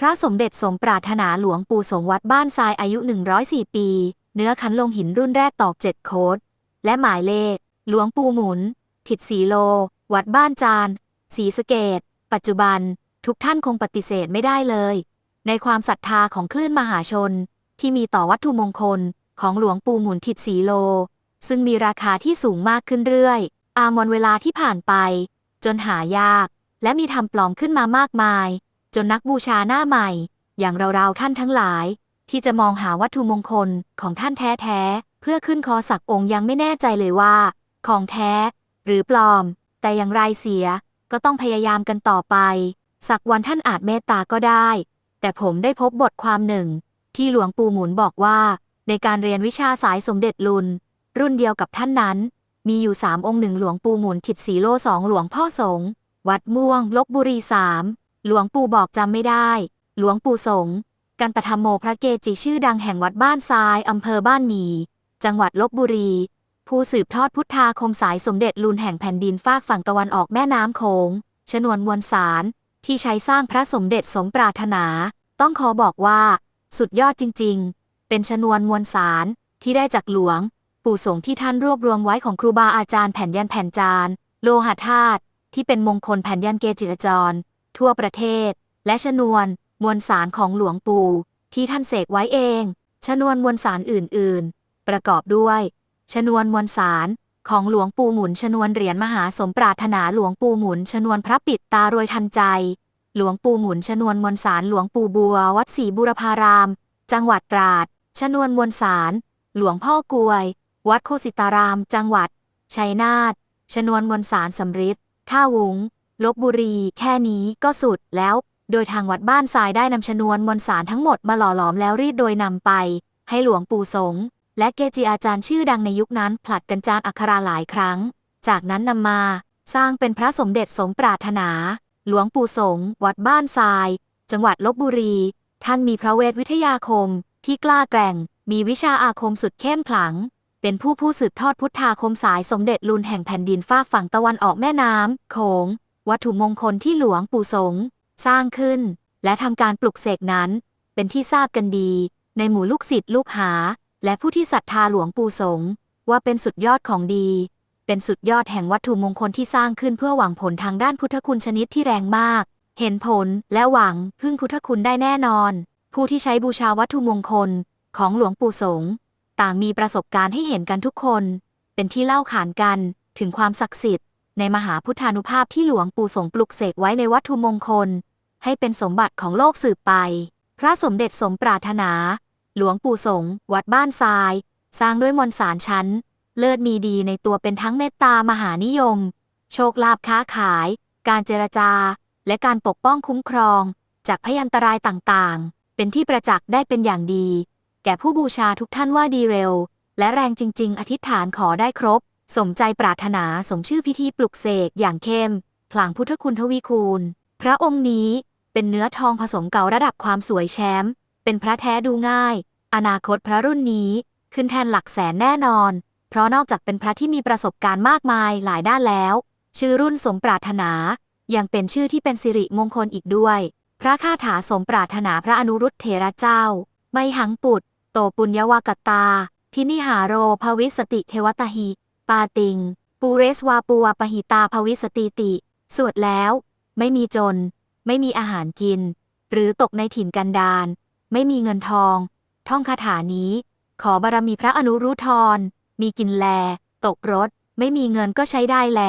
พระสมเด็จสมปรารถนาหลวงปู่สงวัดบ้านทรายอายุ 104 ปี เนื้อขันลงหินรุ่นแรกตอกเจ็ดโคดและหมายเลข หลวงปู่หมุน ถิดสีโล วัดบ้านจานศรีสะเกดปัจจุบัน ทุกท่านคงปฏิเสธไม่ได้เลย ในความศรัทธาของคลื่นมหาชน ที่มีต่อวัตถุมงคลของหลวงปู่หมุนถิดสีโล ซึ่งมีราคาที่สูงมากขึ้นเรื่อย อามวนเวลาที่ผ่านไป จนหายาก และมีทำปลอมขึ้นมามากมาย จนนักบูชาหน้าใหม่ อย่างเราๆท่านทั้งหลาย ที่จะมองหาวัตถุมงคลของท่านแท้ๆ เพื่อขึ้นคอสักองค์ยังไม่แน่ใจเลยว่า ของแท้ หรือปลอม แต่อย่างไรเสียก็ต้องพยายามกันต่อไป สักวันท่านอาจเมตตาก็ได้ แต่ผมได้พบบทความหนึ่ง ที่หลวงปู่หมุนบอกว่า ในการเรียนวิชาสายสมเด็จลุน รุ่นเดียวกับท่านนั้น มีอยู่สามองค์หนึ่งหลวงปู่หมุนถิดสีโลสองหลวงพ่อสงฆ์วัดม่วงลบบุรีสาม หลวงปู่บอกจำไม่ได้ หลวงปู่สงกันตธรรมโมพระเกจิชื่อดังแห่งวัดบ้านทรายอำเภอบ้านหมี จังหวัดลบบุรี ผู้สืบทอดพุทธาคมสายสมเด็จลุนแห่งแผ่นดินฟากฝั่งตะวันออกแม่น้ำโขง ชนวนมวลสาร ที่ใช้สร้างพระสมเด็จสมปรารถนา ต้องขอบอกว่า สุดยอดจริง ๆ เป็นชนวนมวลสารที่ได้จากหลวง ปู่สงที่ท่านรวบรวมไว้ของครูบาอาจารย์แผ่นยันแผ่นจาน โลหะธาตุที่เป็นมงคลแผ่นยันเกจิอาจร ทั่วประเทศ และชนวน มวลสารของหลวงปู่ ที่ท่านเสกไว้เอง ชนวนมวลสารอื่น ๆ ประกอบด้วย ชนวนมวลสารของหลวงปู่หมุนชนวนเหรียญมหาสมปรารถนาหลวงปู่หมุนชนวนพระปิดตารวยทันใจ หลวงปู่หมุนชนวนมวลสารหลวงปู่บัว วัดศรีบุรพาราม จังหวัดตราด ชนวนมวลสารหลวงพ่อกวย วัดโคสิตาราม จังหวัดชัยนาทชนวนมวลสารสำริดท่าวุง ลบบุรี แค่นี้ก็สุดแล้ว โดยทางวัดบ้านทรายได้นำชนวนมวลสารทั้งหมดมาหล่อหลอมแล้วรีดโดยนำไป ให้หลวงปู่สงฆ์และเกจิอาจารย์ชื่อดังในยุคนั้นผลัดกันจานอักขราหลายครั้ง จากนั้นนำมา สร้างเป็นพระสมเด็จสมปรารถนา หลวงปู่สงฆ์วัดบ้านทราย จังหวัดลบบุรี ท่านมีพระเวทวิทยาคม ที่กล้าแกร่ง มีวิชาอาคมสุดเข้มขลัง เป็นผู้ผู้สืบทอดพุทธาคมสายสมเด็จลุนแห่งแผ่นดินฟาฝั่งตะวันออกแม่น้ำโขง วัตถุมงคลที่หลวงปู่สงสร้างขึ้น และทำการปลุกเสกนั้น เป็นที่ทราบกันดี ในหมู่ลูกศิษย์ลูกหา และผู้ที่ศรัทธาหลวงปู่สงว่าเป็นสุดยอดของดี เป็นสุดยอดแห่งวัตถุมงคลที่สร้างขึ้นเพื่อหวังผลทางด้านพุทธคุณชนิดที่แรงมาก เห็นผลและหวังพึ่งพุทธคุณได้แน่นอน ผู้ที่ใช้บูชาวัตถุมงคลของหลวงปู่สงต่างมีประสบการณ์ให้เห็นกันทุกคน เป็นที่เล่าขานกันถึงความศักดิ์สิทธิ ในมหาพุทธานุภาพที่หลวงปู่สงปลุกเสกไว้ในวัตถุมงคล ให้เป็นสมบัติของโลกสืบไป พระสมเด็จสมปรารถนา หลวงปู่สงวัดบ้านทราย สร้างด้วยมนสารชั้น เลิศมีดีในตัวเป็นทั้งเมตตามหานิยม โชคลาภค้าขาย การเจรจา และการปกป้องคุ้มครอง จากพยันตรายต่างๆ เป็นที่ประจักษ์ได้เป็นอย่างดี แก่ผู้บูชาทุกท่านว่าดีเร็ว และแรงจริง ๆ อธิษฐานขอได้ครบ สมใจปรารถนาสมชื่อพิธีปลุกเสกอย่างเข้มพลางพุทธคุณทวีคูณ พระองค์นี้เป็นเนื้อทองผสมเก่าระดับความสวยแชมป์เป็นพระแท้ดูง่าย อนาคตพระรุ่นนี้ขึ้นแทนหลักแสนแน่นอน เพราะนอกจากเป็นพระที่มีประสบการณ์มากมายหลายด้านแล้ว ชื่อรุ่นสมปรารถนา ยังเป็นชื่อที่เป็นสิริมงคลอีกด้วย พระคาถาสมปรารถนาพระอนุรุตเถระเจ้า ไม่หังปุตโตปุญญวากตา พินิหาโรภวิสติเทวตาหิ ปาติง ปูเรสวาปูวาปหิตาภวิสติติ สวดแล้ว ไม่มีจน ไม่มีอาหารกิน หรือตกในถิ่นกันดารไม่มีเงินทอง ท่องคาถานี้ ขอบารมีพระอนุรุทรมีกินแล ตกรถ ไม่มีเงินก็ใช้ได้แล